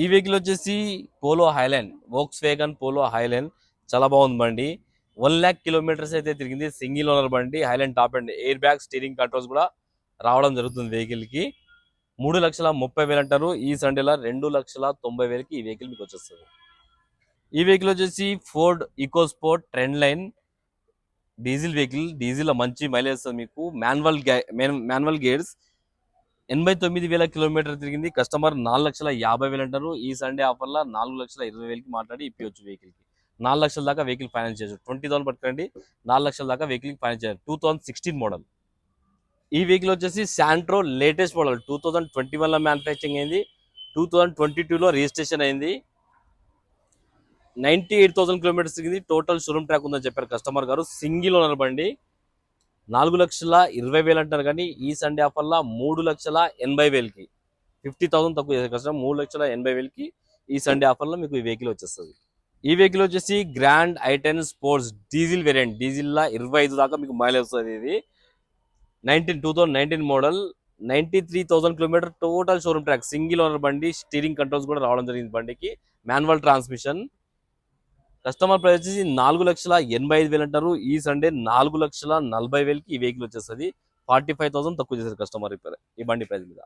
ఈ వెహికల్ వచ్చేసి Polo Highline Volkswagen Polo Highline చాలా బాగుంది బండి. వన్ ల్యాక్ కిలోమీటర్స్ అయితే తిరిగింది సింగిల్ ఓనర్ బండి Highline top and air bag steering controls కూడా రావడం జరుగుతుంది వెహికల్కి. మూడు లక్షల ముప్పై వేలు అంటారు. ఈ సండేలో రెండు లక్షల తొంభై వేలకి ఈ వెహికల్ మీకు వచ్చేస్తుంది. ఈ వెహికల్ వచ్చేసి Ford EcoSport trend line diesel vehicle diesel మంచి మైలేజ్ వస్తుంది మీకు. మాన్యువల్ మాన్యువల్ గేర్స్ ఎనభై తొమ్మిది వేల కిలోమీటర్ తిరిగింది. కస్టమర్ నాలుగు లక్షల యాభై వేలు అంటారు. ఈ సండే ఆఫర్లో నాలుగు లక్షల ఇరవై వేలకి మాట్లాడి ఇప్పించవచ్చు వెహికల్కి. నాలుగు లక్షల దాకా వెహికల్ ఫైనాన్స్ చేయొచ్చు. ట్వంటీ థౌసండ్ పట్టుకోండి నాలుగు లక్షల దాకా వెహికల్ ఫైనాన్స్ చేయాలి. Two thousand sixteen model. ఈ వెహికల్ వచ్చేసి Santro latest model. Two thousand twenty వన్లో మ్యానుఫ్యాక్చరింగ్ అయింది. టూ థౌసండ్ ట్వంటీ టూలో రిజిస్ట్రేషన్ అయింది. నైంటీ ఎయిట్ థౌసండ్ కిలోమీటర్స్ తిరిగింది. టోటల్ షోరూమ్ ట్రాక్ ఉందని చెప్పారు కస్టమర్ గారు. సింగిల్ ఓనర్ బండి. నాలుగు లక్షల ఇరవై వేలు అంటారు కానీ ఈ సండే ఆఫర్లో మూడు లక్షల ఎనభై వేలకి ఫిఫ్టీ థౌసండ్ తక్కువ చేసే కష్టం మూడు లక్షల ఎనభై వేలకి ఈ సండే ఆఫర్లో మీకు ఈ వెహికల్ వచ్చేస్తుంది. ఈ వెహికల్ వచ్చేసి grand i ten sports diesel variant డీజిల్లో ఇరవై ఐదు దాకా మీకు మైలేజ్ వస్తుంది ఇది. Nineteen two thousand nineteen model ninety three thousand kilometre total showroom track single owner బండి స్టీరింగ్ కంట్రోల్స్ కూడా రావడం జరిగింది బండికి. మాన్యువల్ ట్రాన్స్మిషన్ కస్టమర్ ప్రైస్ వచ్చేసి నాలుగు లక్షల ఎనభై ఐదు వేలు అంటారు. ఈ సండే నాలుగు లక్షల నలభై వేలకి ఈ వెహికల్ వచ్చేస్తుంది. ఫార్టీ ఫైవ్ థౌసండ్ తక్కువ చేశారు కస్టమర్ ఈ బండి ప్రైస్ మీద.